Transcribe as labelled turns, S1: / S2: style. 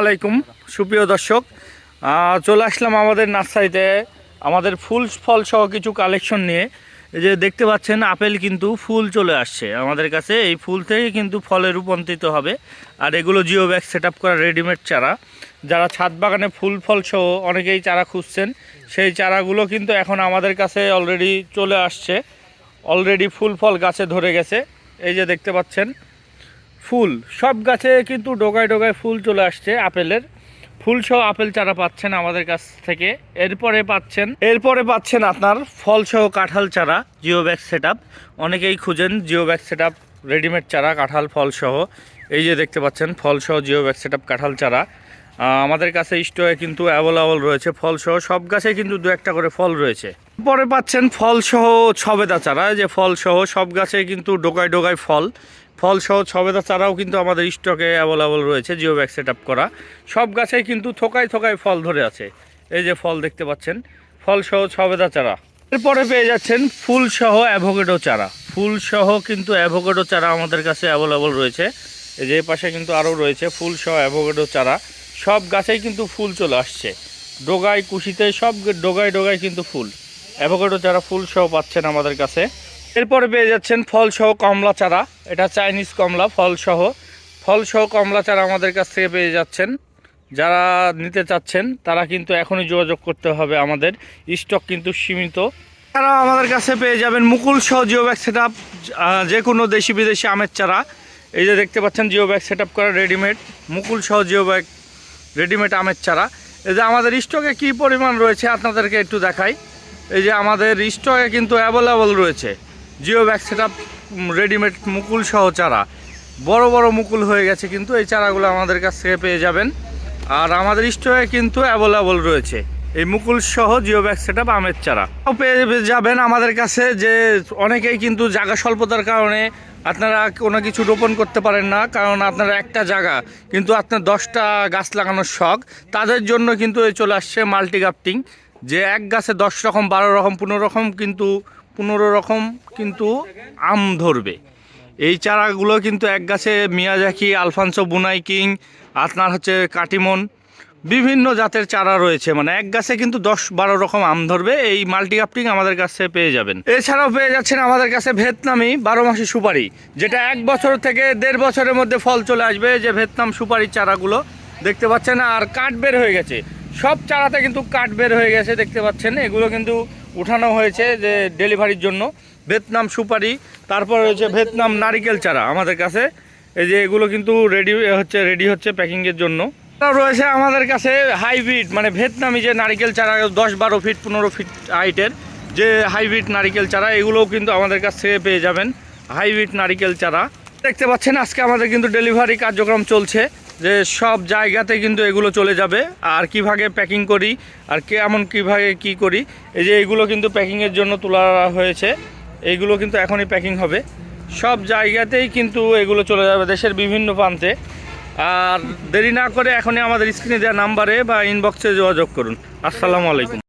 S1: আলাইকুম, সুপ্রিয় দর্শক। চলে আসলাম আমাদের নার্সারিতে। আমাদের ফুল ফল সহ কিছু কালেকশন নিয়ে। যে দেখতে পাচ্ছেন, আপেল কিন্তু ফুল চলে আসছে আমাদের কাছে। এই ফুল থেকে কিন্তু ফলে রূপান্তরিত হবে। আর এগুলো জিও ব্যাগ সেট করা রেডিমেড চারা। যারা ছাদ বাগানে ফুল ফল সহ অনেকেই চারা খুঁজছেন, সেই চারাগুলো কিন্তু এখন আমাদের কাছে অলরেডি চলে আসছে। অলরেডি ফুল ফল গাছে ধরে গেছে। এই যে দেখতে পাচ্ছেন ফুল, সব গাছে কিন্তু ডোগায় ডোগায় ফুল চলে আসছে আপেলের। ফুল সহ আপেল চারা পাচ্ছেন আমাদের কাছ থেকে। এরপরে পাচ্ছেন এরপরে পাচ্ছেন আপনার ফল সহ কাঁঠাল চারা জিও ব্যাগ সেট অনেকেই খুঁজেন জিও ব্যাগ সেট রেডিমেড চারা, কাঁঠাল ফল সহ। এই যে দেখতে পাচ্ছেন, ফল সহ জিও ব্যাগ সেট কাঁঠাল চারা। আমাদের কাছে স্টোরে কিন্তু অ্যাভেলেবল রয়েছে ফল সহ। সব গাছে কিন্তু দু একটা করে ফল রয়েছে। পরে পাচ্ছেন ফল সহ ছবেদা চারা। যে ফল সহ সব গাছে কিন্তু ডোকায় ডোকায় ফল। ফল সহ ছবেদা চারাও কিন্তু আমাদের স্টকে অ্যাভেলেবল রয়েছে জিও ব্যাগ সেট করা। সব গাছেই কিন্তু থোকায় থোকায় ফল ধরে আছে। এই যে ফল দেখতে পাচ্ছেন ফল সহ ছবেদা চারা। এরপরে পেয়ে যাচ্ছেন ফুল সহ অ্যাভোকেডো চারা। ফুল সহ কিন্তু অ্যাভোকেডো চারা আমাদের কাছে অ্যাভেলেবল রয়েছে। এই যে পাশে কিন্তু আরও রয়েছে ফুল সহ অ্যাভোকেডো চারা। সব গাছেই কিন্তু ফুল চলে আসছে। ডোগায় কুশিতে সব ডোগায় ডোগায় কিন্তু ফুল। অ্যাভোকেডো চারা ফুল সহ পাচ্ছেন আমাদের কাছে। এরপরে পেয়ে যাচ্ছেন ফল সহ কমলা চারা। এটা চাইনিজ কমলা, ফল সহ। ফল সহ কমলা চারা আমাদের কাছ থেকে পেয়ে যাচ্ছেন। যারা নিতে চাচ্ছেন, তারা কিন্তু এখনই যোগাযোগ করতে হবে আমাদের। স্টক কিন্তু সীমিত। তারা আমাদের কাছে পেয়ে যাবেন মুকুল সহ জিও ব্যাগ সেট যে কোনো দেশি বিদেশি আমের চারা। এই যে দেখতে পাচ্ছেন জিও ব্যাগ সেট করা রেডিমেড, মুকুল সহ জিও ব্যাগ রেডিমেড আমের চারা। এই যে আমাদের স্টকে কী পরিমাণ রয়েছে, আপনাদেরকে একটু দেখাই। এই যে আমাদের স্টকে কিন্তু অ্যাভেলেবল রয়েছে। জিও ব্যাগ সেট রেডিমেড মুকুল সহ চারা। বড় বড় মুকুল হয়ে গেছে কিন্তু এই চারাগুলো আমাদের কাছ থেকে পেয়ে যাবেন। আর আমাদের স্টকে কিন্তু অ্যাভেলেবল রয়েছে। এই মুকুল সহ জিও ব্যাগ সেট আমের চারা। পেয়ে যাবেন আমাদের কাছে যে অনেকেই কিন্তু জায়গা স্বল্পতার কারণে আপনারা কোনো কিছু রোপণ করতে পারেন না, কারণ আপনারা একটা জায়গা কিন্তু আপনার দশটা গাছ লাগানোর শখ। তাদের জন্য কিন্তু চলে আসছে মাল্টি গাফটিং যে এক গাছে দশ রকম, বারো রকম, পনেরো রকম কিন্তু পনেরো রকম কিন্তু আম ধরবে। এই চারাগুলো কিন্তু এক গাছে মিয়াজাকি, আলফানসো, বুনাই কিং, আপনার হচ্ছে কাটিমন, বিভিন্ন জাতের চারা রয়েছে। মানে এক গাছে কিন্তু দশ বারো রকম আম ধরবে, এই মাল্টি কাপটিং আমাদের কাছে পেয়ে যাবেন। এছাড়াও পেয়ে যাচ্ছেন আমাদের কাছে ভিয়েতনামি বারো মাসি সুপারি, যেটা এক বছর থেকে দেড় বছরের মধ্যে ফল চলে আসবে, যে ভেতনাম সুপারির চারাগুলো দেখতে পাচ্ছেন, আর কাঠ বের হয়ে গেছে। সব চারাতে কিন্তু কাঠ বের হয়ে গেছে, দেখতে পাচ্ছেন। এগুলো কিন্তু উঠানো হয়েছে যে ডেলিভারির জন্য। ভিয়েতনাম সুপারি, তারপর রয়েছে ভিয়েতনাম নারিকেল চারা আমাদের কাছে। এই যে এগুলো কিন্তু রেডি হচ্ছে রেডি হচ্ছে প্যাকিংয়ের জন্য। রয়েছে আমাদের কাছে হাইব্রিড মানে ভিয়েতনামি যে নারিকেল চারা, দশ বারো ফিট পনেরো ফিট হাইটের যে হাইব্রিড নারিকেল চারা, এগুলোও কিন্তু আমাদের কাছ থেকে পেয়ে যাবেন। হাইব্রিড নারিকেল চারা। দেখতে পাচ্ছেন, আজকে আমাদের কিন্তু ডেলিভারি কার্যক্রম চলছে। যে সব জায়গাতে কিন্তু এগুলো চলে যাবে। আর কীভাবে প্যাকিং করি, আর কে এমন কীভাবে কি করি, এই যে এগুলো কিন্তু প্যাকিংয়ের জন্য তোলা হয়েছে। এইগুলো কিন্তু এখনই প্যাকিং হবে। সব জায়গাতেই কিন্তু এগুলো চলে যাবে দেশের বিভিন্ন প্রান্তে। আর দেরি না করে এখনই আমাদের স্ক্রিনে দেওয়া নাম্বারে বা ইনবক্সে যোগাযোগ করুন। আসসালামু আলাইকুম।